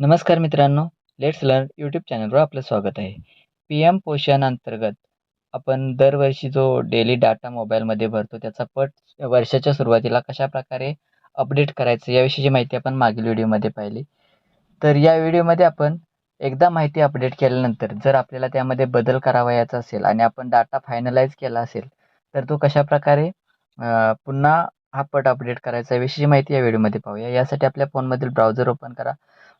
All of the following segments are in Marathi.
नमस्कार मित्रांनो लेट्स लर्न यूट्यूब चॅनलवर आपलं स्वागत आहे. पी एम पोषण अंतर्गत आपण दरवर्षी जो डेली डाटा मोबाईलमध्ये भरतो त्याचा पट वर्षाच्या सुरुवातीला कशाप्रकारे अपडेट करायचं याविषयीची माहिती आपण मागील व्हिडिओमध्ये पाहिली. तर या व्हिडिओमध्ये आपण एकदा माहिती अपडेट केल्यानंतर जर आपल्याला त्यामध्ये बदल करावयाचा असेल आणि आपण डाटा फायनलाइज केला असेल तर तो कशाप्रकारे पुन्हा हा पट अपडेट करायचा याविषयीची माहिती या व्हिडिओमध्ये पाहूया. यासाठी आपल्या फोनमधील ब्राउझर ओपन करा.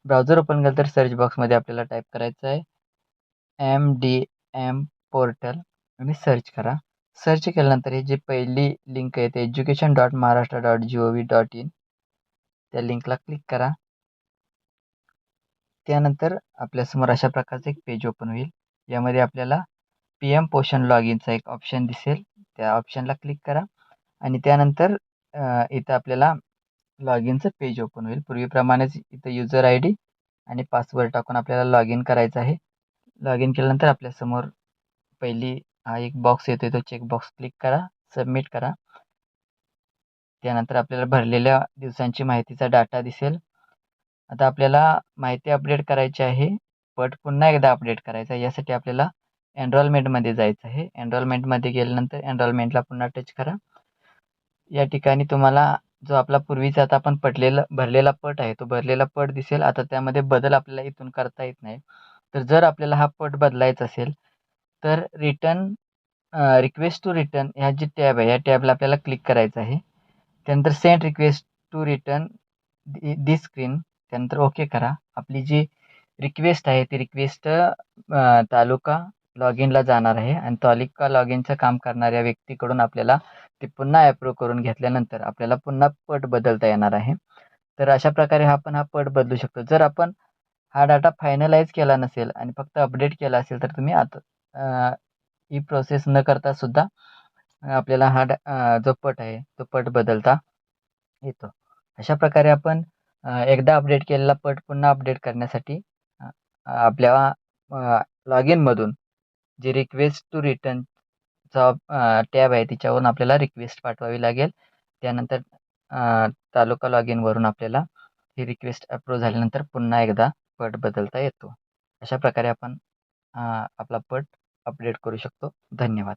ब्राउझर ओपन केलं तर सर्च बॉक्समध्ये आपल्याला टाईप करायचं आहे. एम डी एम पोर्टल आणि सर्च करा. सर्च केल्यानंतर हे जी पहिली लिंक आहे ते education dot Maharashtra dot G O V dot in त्या लिंकला क्लिक करा. त्यानंतर आपल्यासमोर अशा प्रकारचं एक पेज ओपन होईल. यामध्ये आपल्याला पी एम पोषण लॉग इनचा एक ऑप्शन दिसेल. त्या ऑप्शनला क्लिक करा. आणि त्यानंतर इथं आपल्याला लॉग इनचं पेज ओपन होईल. पूर्वीप्रमाणेच इथं युजर आय डी आणि पासवर्ड टाकून आपल्याला लॉग इन करायचं आहे. लॉग इन केल्यानंतर आपल्यासमोर पहिली हा एक बॉक्स येतो तो चेकबॉक्स क्लिक करा सबमिट करा. त्यानंतर आपल्याला भरलेल्या दिवसांची माहितीचा डाटा दिसेल. आता आपल्याला माहिती अपडेट करायची आहे पट पुन्हा एकदा अपडेट करायचा यासाठी आपल्याला एनरोलमेंटमध्ये जायचं आहे. एनरोलमेंटमध्ये गेल्यानंतर एनरोलमेंटला पुन्हा टच करा. या ठिकाणी तुम्हाला जो आपला पूर्वीचा आता आपण पटलेला भरलेला पट आहे तो भरलेला पट दिसेल. आता त्यामध्ये बदल आपल्याला इथून करता येत नाही. तर जर आपल्याला हा पट बदलायचा असेल तर रिटर्न रिक्वेस्ट टू रिटर्न ह्या जी टॅब आहे या टॅबला आपल्याला क्लिक करायचं आहे. त्यानंतर send request to return this screen त्यानंतर ओके करा. आपली जी रिक्वेस्ट आहे ती रिक्वेस्ट तालुका लॉग इनला जाणार आहे आणि तॉलिका लॉग इनचं काम करणाऱ्या व्यक्तीकडून आपल्याला ते पुन्हा ॲप्रूव्ह करून घेतल्यानंतर आपल्याला पुन्हा पट बदलता येणार आहे. तर अशा प्रकारे आपण हा पट बदलू शकतो. जर आपण हा डाटा फायनलाइज केला नसेल आणि फक्त अपडेट केला असेल तर तुम्ही आता ही प्रोसेस न करता सुद्धा आपल्याला हा डा जो पट आहे तो पट बदलता येतो. अशा प्रकारे आपण एकदा अपडेट केलेला पट पुन्हा अपडेट करण्यासाठी आपल्या लॉग इनमधून जे रिक्वेस्ट टू रिटर्न चा टॅब आहे तिच्यावरून आपल्याला रिक्वेस्ट पाठवावी लागेल. त्यानंतर तालुका लॉग इनवरून आपल्याला ही रिक्वेस्ट अप्रूव्ह झाल्यानंतर पुन्हा एकदा पट बदलता येतो. अशा प्रकारे आपण आपला पट अपडेट करू शकतो. धन्यवाद.